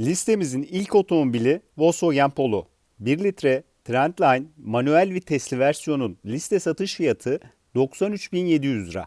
Listemizin ilk otomobili Volkswagen Polo. 1 litre Trendline manuel vitesli versiyonun liste satış fiyatı 93.700 lira.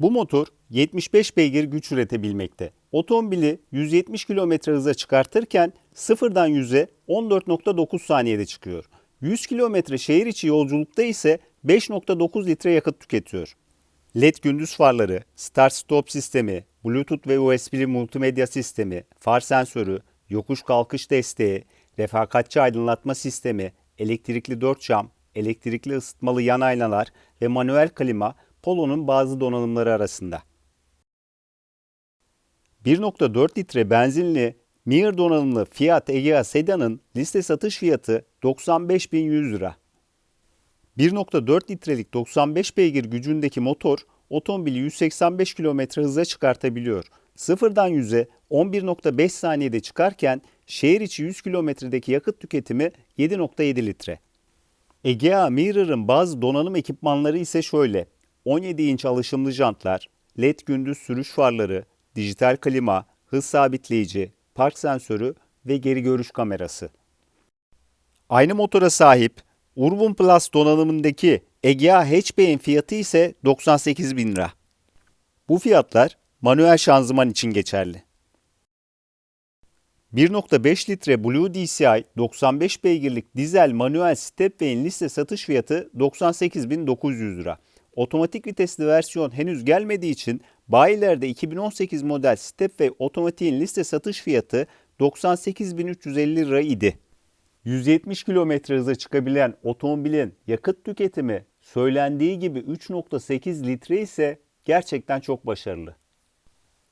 Bu motor 75 beygir güç üretebilmekte. Otomobili 170 km hıza çıkartırken sıfırdan 100'e 14.9 saniyede çıkıyor. 100 km şehir içi yolculukta ise 5.9 litre yakıt tüketiyor. LED gündüz farları, start stop sistemi, Bluetooth ve USB'li multimedya sistemi, far sensörü, yokuş kalkış desteği, refakatçi aydınlatma sistemi, elektrikli dört cam, elektrikli ısıtmalı yan aynalar ve manuel klima Polo'nun bazı donanımları arasında. 1.4 litre benzinli Mir donanımlı Fiat Egea sedanın liste satış fiyatı 95.100 lira. 1.4 litrelik 95 beygir gücündeki motor otomobili 185 km hıza çıkartabiliyor. Sıfırdan 100'e 11.5 saniyede çıkarken şehir içi 100 kilometredeki yakıt tüketimi 7.7 litre. Egea Mirror'ın bazı donanım ekipmanları ise şöyle. 17 inç alışımlı jantlar, LED gündüz sürüş farları, dijital klima, hız sabitleyici, park sensörü ve geri görüş kamerası. Aynı motora sahip Urban Plus donanımındaki Egea Hatchback'in fiyatı ise 98 bin lira. Bu fiyatlar manuel şanzıman için geçerli. 1.5 litre Blue DCI 95 beygirlik dizel manuel Stepway'in liste satış fiyatı 98.900 lira. Otomatik vitesli versiyon henüz gelmediği için bayilerde 2018 model Stepway otomatiğin liste satış fiyatı 98.350 lira idi. 170 km hıza çıkabilen otomobilin yakıt tüketimi söylendiği gibi 3.8 litre ise gerçekten çok başarılı.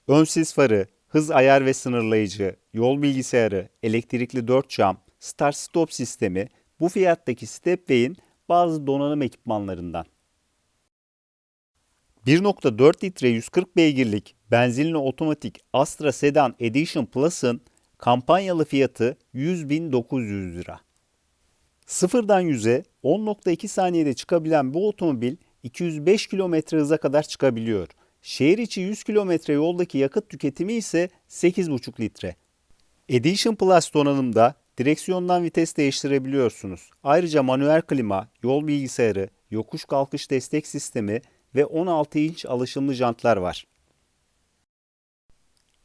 Ön sis farı, hız ayar ve sınırlayıcı, yol bilgisayarı, elektrikli 4 cam, start stop sistemi bu fiyattaki Stepway'in bazı donanım ekipmanlarından. 1.4 litre 140 beygirlik benzinli otomatik Astra Sedan Edition Plus'ın kampanyalı fiyatı 100.900 lira. Sıfırdan 100'e 10.2 saniyede çıkabilen bu otomobil 205 km hıza kadar çıkabiliyor. Şehir içi 100 km yoldaki yakıt tüketimi ise 8,5 litre. Edition Plus donanımda direksiyondan vites değiştirebiliyorsunuz. Ayrıca manuel klima, yol bilgisayarı, yokuş kalkış destek sistemi ve 16 inç alışımlı jantlar var.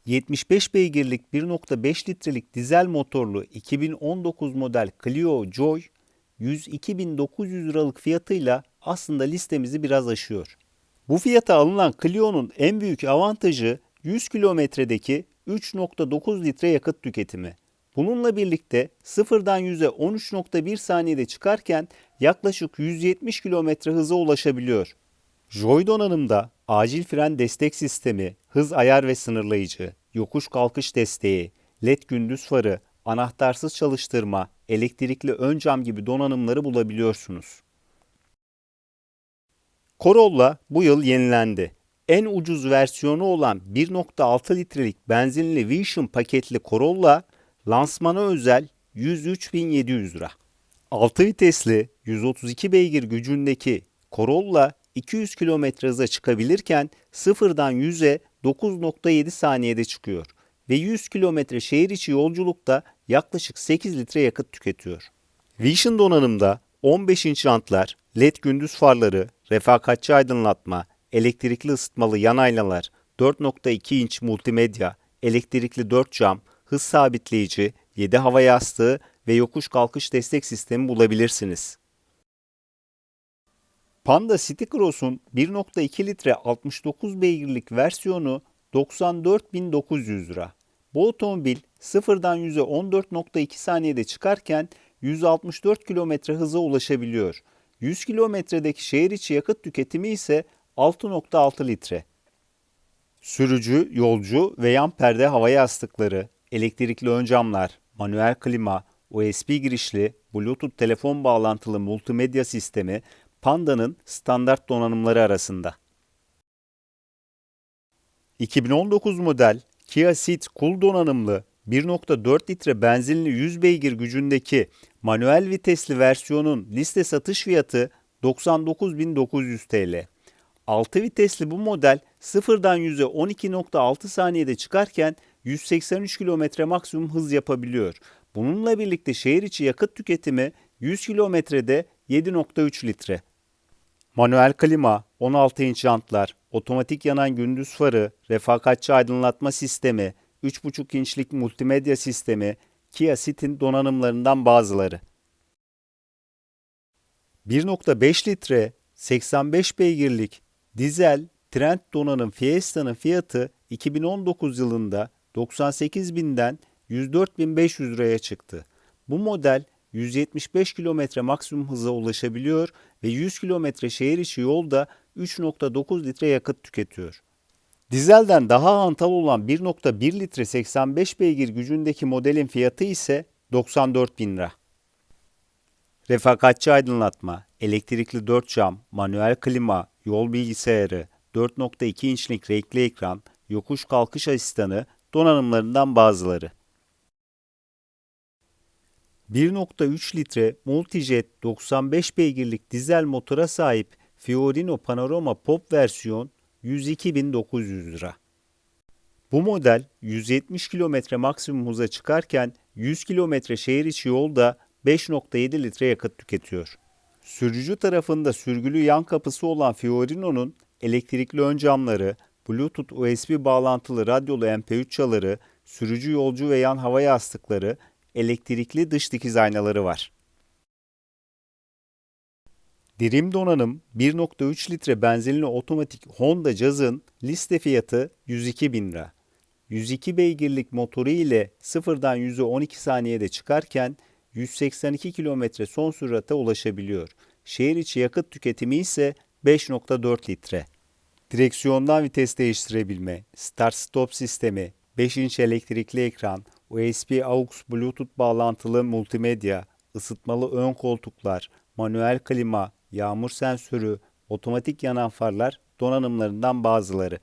75 beygirlik 1.5 litrelik dizel motorlu 2019 model Clio Joy 102.900 liralık fiyatıyla aslında listemizi biraz aşıyor. Bu fiyata alınan Clio'nun en büyük avantajı 100 kilometredeki 3.9 litre yakıt tüketimi. Bununla birlikte sıfırdan 100'e 13.1 saniyede çıkarken yaklaşık 170 kilometre hıza ulaşabiliyor. Joy donanımda acil fren destek sistemi, hız ayar ve sınırlayıcı, yokuş kalkış desteği, led gündüz farı, anahtarsız çalıştırma, elektrikli ön cam gibi donanımları bulabiliyorsunuz. Corolla bu yıl yenilendi. En ucuz versiyonu olan 1.6 litrelik benzinli Vision paketli Corolla lansmana özel 103.700 lira. 6 vitesli 132 beygir gücündeki Corolla 200 km hıza çıkabilirken sıfırdan 100'e 9.7 saniyede çıkıyor ve 100 km şehir içi yolculukta yaklaşık 8 litre yakıt tüketiyor. Vision donanımda 15 inç jantlar, led gündüz farları, refakatçi aydınlatma, elektrikli ısıtmalı yan aynalar, 4.2 inç multimedya, elektrikli 4 cam, hız sabitleyici, 7 hava yastığı ve yokuş kalkış destek sistemi bulabilirsiniz. Panda City Cross'un 1.2 litre 69 beygirlik versiyonu 94.900 lira. Bu otomobil sıfırdan 100'e 14.2 saniyede çıkarken 164 km hıza ulaşabiliyor. 100 kilometredeki şehir içi yakıt tüketimi ise 6.6 litre. Sürücü, yolcu ve yan perde hava yastıkları, elektrikli ön camlar, manuel klima, USB girişli, Bluetooth telefon bağlantılı multimedya sistemi Panda'nın standart donanımları arasında. 2019 model Kia Ceed Cool donanımlı 1.4 litre benzinli 100 beygir gücündeki manuel vitesli versiyonun liste satış fiyatı 99.900 TL. 6 vitesli bu model sıfırdan 100'e 12.6 saniyede çıkarken 183 kilometre maksimum hız yapabiliyor. Bununla birlikte şehir içi yakıt tüketimi 100 kilometrede 7.3 litre. Manuel klima, 16 inç jantlar, otomatik yanan gündüz farı, refakatçi aydınlatma sistemi, 3.5 inçlik multimedya sistemi, Kia Cee'in donanımlarından bazıları. 1.5 litre 85 beygirlik dizel Trend donanım Fiesta'nın fiyatı 2019 yılında 98.000'den 104.500 liraya çıktı. Bu model 175 km maksimum hıza ulaşabiliyor ve 100 km şehir içi yolda 3.9 litre yakıt tüketiyor. Dizelden daha hantal olan 1.1 litre 85 beygir gücündeki modelin fiyatı ise 94 bin lira. Refakatçi aydınlatma, elektrikli 4 cam, manuel klima, yol bilgisayarı, 4.2 inçlik renkli ekran, yokuş kalkış asistanı donanımlarından bazıları. 1.3 litre Multijet 95 beygirlik dizel motora sahip Fiorino Panorama Pop versiyon 102.900 lira. Bu model 170 km maksimum hıza çıkarken 100 km şehir içi yolda 5.7 litre yakıt tüketiyor. Sürücü tarafında sürgülü yan kapısı olan Fiorino'nun elektrikli ön camları, Bluetooth USB bağlantılı radyolu MP3 çaları, sürücü yolcu ve yan hava yastıkları, elektrikli dış dikiz aynaları var. Dirim donanım 1.3 litre benzinli otomatik Honda Jazz'ın liste fiyatı 102 bin lira. 102 beygirlik motoru ile sıfırdan 100'e 12 saniyede çıkarken 182 km son sürate ulaşabiliyor. Şehir içi yakıt tüketimi ise 5.4 litre. Direksiyondan vites değiştirebilme, start stop sistemi, 5 inç elektrikli ekran, USB AUX Bluetooth bağlantılı multimedya, ısıtmalı ön koltuklar, manuel klima, yağmur sensörü, otomatik yanan farlar donanımlarından bazıları.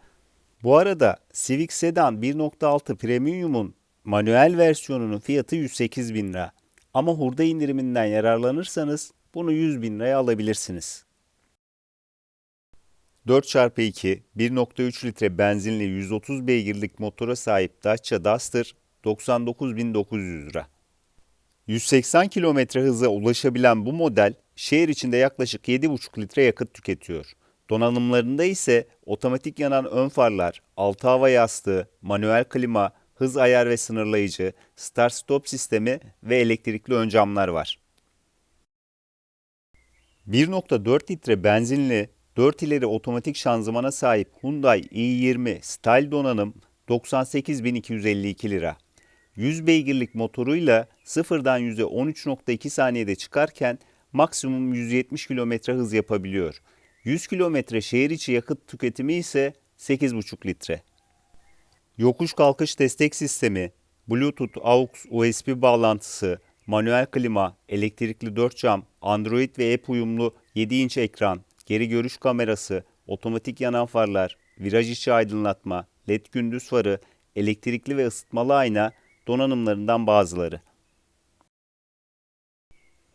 Bu arada Civic Sedan 1.6 Premium'un manuel versiyonunun fiyatı 108 bin lira. Ama hurda indiriminden yararlanırsanız bunu 100 bin liraya alabilirsiniz. 4x2 1.3 litre benzinli 130 beygirlik motora sahip Dacia Duster 99.900 lira. 180 km hıza ulaşabilen bu model şehir içinde yaklaşık 7,5 litre yakıt tüketiyor. Donanımlarında ise otomatik yanan ön farlar, altı hava yastığı, manuel klima, hız ayar ve sınırlayıcı, start stop sistemi ve elektrikli ön camlar var. 1.4 litre benzinli 4 ileri otomatik şanzımana sahip Hyundai i20 Style donanım 98.252 lira. 100 beygirlik motoruyla sıfırdan 100'e 13.2 saniyede çıkarken maksimum 170 km hız yapabiliyor. 100 km şehir içi yakıt tüketimi ise 8,5 litre. Yokuş kalkış destek sistemi, Bluetooth, AUX, USB bağlantısı, manuel klima, elektrikli 4 cam, Android ve app uyumlu 7 inç ekran, geri görüş kamerası, otomatik yanan farlar, viraj içi aydınlatma, led gündüz farı, elektrikli ve ısıtmalı ayna donanımlarından bazıları.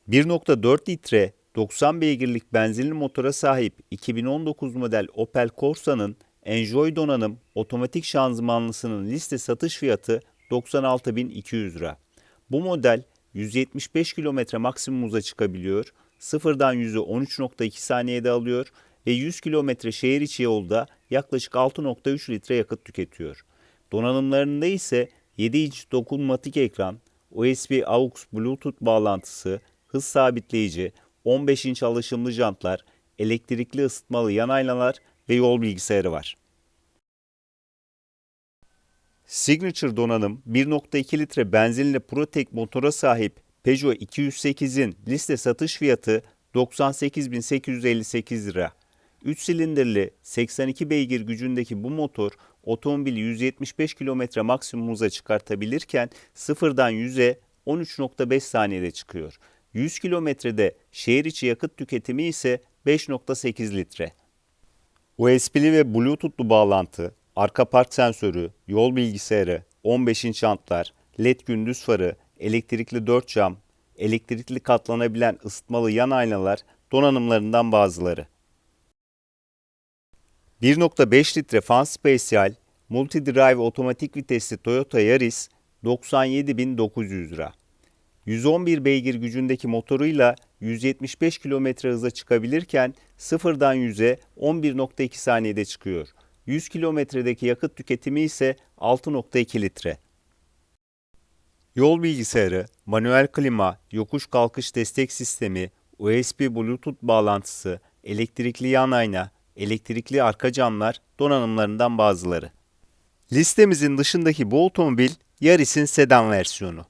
1.4 litre 90 beygirlik benzinli motora sahip 2019 model Opel Corsa'nın Enjoy donanım otomatik şanzımanlısının liste satış fiyatı 96.200 lira. Bu model 175 km maksimum hıza çıkabiliyor, sıfırdan 100'ü 13.2 saniyede alıyor ve 100 km şehir içi yolda yaklaşık 6.3 litre yakıt tüketiyor. Donanımlarında ise 7 inç dokunmatik ekran, USB AUX Bluetooth bağlantısı, hız sabitleyici, 15 inç alışımlı jantlar, elektrikli ısıtmalı yan aynalar ve yol bilgisayarı var. Signature donanım 1.2 litre benzinli ProTech motora sahip Peugeot 208'in liste satış fiyatı 98.858 lira. 3 silindirli 82 beygir gücündeki bu motor otomobili 175 km maksimum hıza çıkartabilirken sıfırdan 100'e 13.5 saniyede çıkıyor. 100 kilometrede şehir içi yakıt tüketimi ise 5.8 litre. USB'li ve Bluetooth'lu bağlantı, arka park sensörü, yol bilgisayarı, 15 inç jantlar, led gündüz farı, elektrikli 4 cam, elektrikli katlanabilen ısıtmalı yan aynalar donanımlarından bazıları. 1.5 litre fan spesiyal, Multi-Drive otomatik vitesli Toyota Yaris 97.900 lira. 111 beygir gücündeki motoruyla 175 km hıza çıkabilirken sıfırdan 100'e 11.2 saniyede çıkıyor. 100 kilometredeki yakıt tüketimi ise 6.2 litre. Yol bilgisayarı, manuel klima, yokuş kalkış destek sistemi, USB Bluetooth bağlantısı, elektrikli yan ayna, elektrikli arka camlar donanımlarından bazıları. Listemizin dışındaki bu otomobil Yaris'in sedan versiyonu.